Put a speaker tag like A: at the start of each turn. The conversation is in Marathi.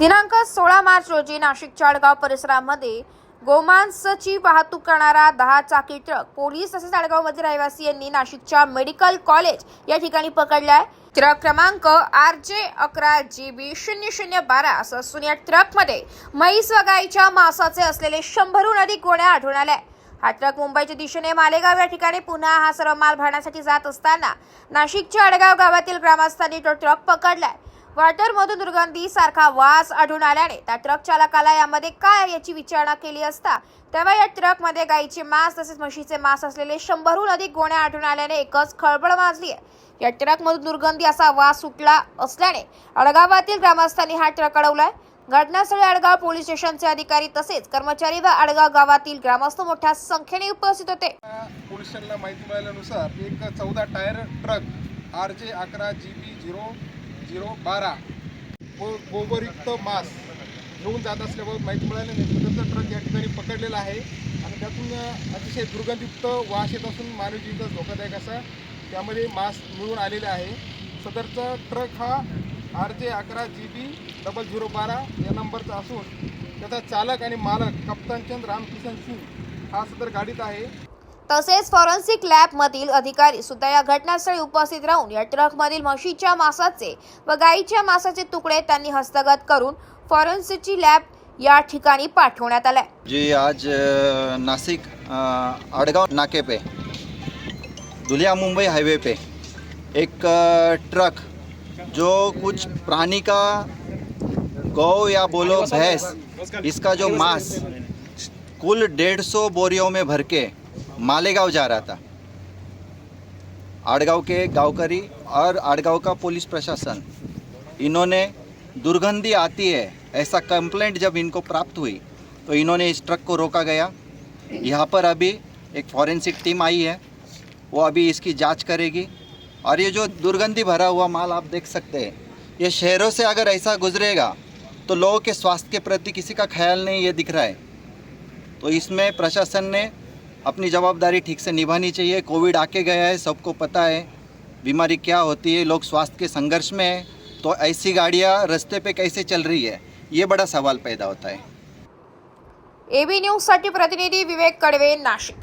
A: दिनांक सोळा मार्च रोजी नाशिक चाळगाव परिसरामध्ये गोमांसची वाहतूक करणारा दहा चाकी ट्रक पोलीस तसेच आडगावमधील रहिवासी यांनी नाशिकच्या मेडिकल कॉलेज या ठिकाणी पकडलाय. ट्रक क्रमांक आर जे अकरा जी बी शून्य शून्य बारा असं असून या ट्रकमध्ये म्हैस वगाईच्या गाईच्या मांसाचे असलेले शंभरहून अधिक गोण्या आढळून आल्या. हा ट्रक मुंबईच्या दिशेने मालेगाव या ठिकाणी पुन्हा हा सर्व माल भरण्यासाठी जात असताना नाशिकच्या अडगाव गावातील ग्रामस्थांनी तो ट्रक पकडलाय. वाटरमधून दुर्गंधी सारखा वास आढळून आल्याने त्या ट्रक चालकाला यामध्ये काय याची विचारणा केली असता तेव्हा या ट्रकमध्ये गाईचे मांस तसेच म्हशीचे मांस असलेले शंभरहून अधिक गोण्या आढळून आल्याने एकच खळबळ माजली आहे या ट्रकमधून दुर्गंधी असा वास सुटला असल्याने अडगावातील ग्रामस्थांनी हा ट्रक अडवलाय. घटनास्थळी अडगाव पोलीस स्टेशनचे अधिकारी तसेच कर्मचारी व अडगाव गावातील ग्रामस्थ मोठ्या संख्येने उपस्थित होते.
B: पोलिसांना माहिती मिळाल्यानुसार एक चौदा टायर ट्रक आर जे अकरा जी बी झिरो झिरो बारा. व गोबरयुक्त मास घेऊन जात असल्याबाबत माहिती मिळाल्यानंतर त्यांचा ट्रक या ठिकाणी पकडलेला आहे. आणि त्यातून अतिशय दुर्गंधयुक्त वास येत असून मानवी धोकादायक असा त्यामध्ये मास मिळून आलेला आहे. सदरचा ट्रक हा आर जे अकरा जी बी डबल झिरो बारा या नंबरचा असून त्याचा चालक आणि मालक कप्तानचंद रामकिशन सिंग हा सदर गाडीत आहे.
A: तसेच फॉरेन्सिक लॅब मधील अधिकारी सुद्धा या घटनास्थळी उपस्थित राहून या ट्रक मधील म्हशीच्या मांसाचे व गाईच्या मांसाचे तुकडे त्यांनी हस्तगत करून फॉरेन्सिकची लॅब या ठिकाणी पाठवण्यात आलाय.
C: जी आज नाशिक आडगाव नाके पे दुलिया मुंबई हाईवे पे एक ट्रक जो कुछ प्राणी का गौ या बोलो भैंस इसका जो मांस कुल डेढ़ सौ बोरियों में भर के मालेगांव जा रहा था। आड़गांव के गांवकरी और आड़गांव का पुलिस प्रशासन, इन्होंने दुर्गंधी आती है, ऐसा कंप्लेंट जब इनको प्राप्त हुई तो इन्होंने इस ट्रक को रोका गया। यहाँ पर अभी एक फॉरेंसिक टीम आई है, वो अभी इसकी जाँच करेगी। और ये जो दुर्गंधी भरा हुआ माल आप देख सकते हैं, ये शहरों से अगर ऐसा गुजरेगा तो लोगों के स्वास्थ्य के प्रति किसी का ख्याल नहीं, ये दिख रहा है। तो इसमें प्रशासन ने अपनी जवाबदारी ठीक से निभानी चाहिए। कोविड आके गया है, सबको पता है बीमारी क्या होती है, लोग स्वास्थ्य के संघर्ष में है। तो ऐसी गाड़ियाँ रस्ते पे कैसे चल रही है, ये बड़ा सवाल पैदा होता है।
A: एबी न्यूज़ साठी प्रतिनिधि विवेक कडवे, नाशिक।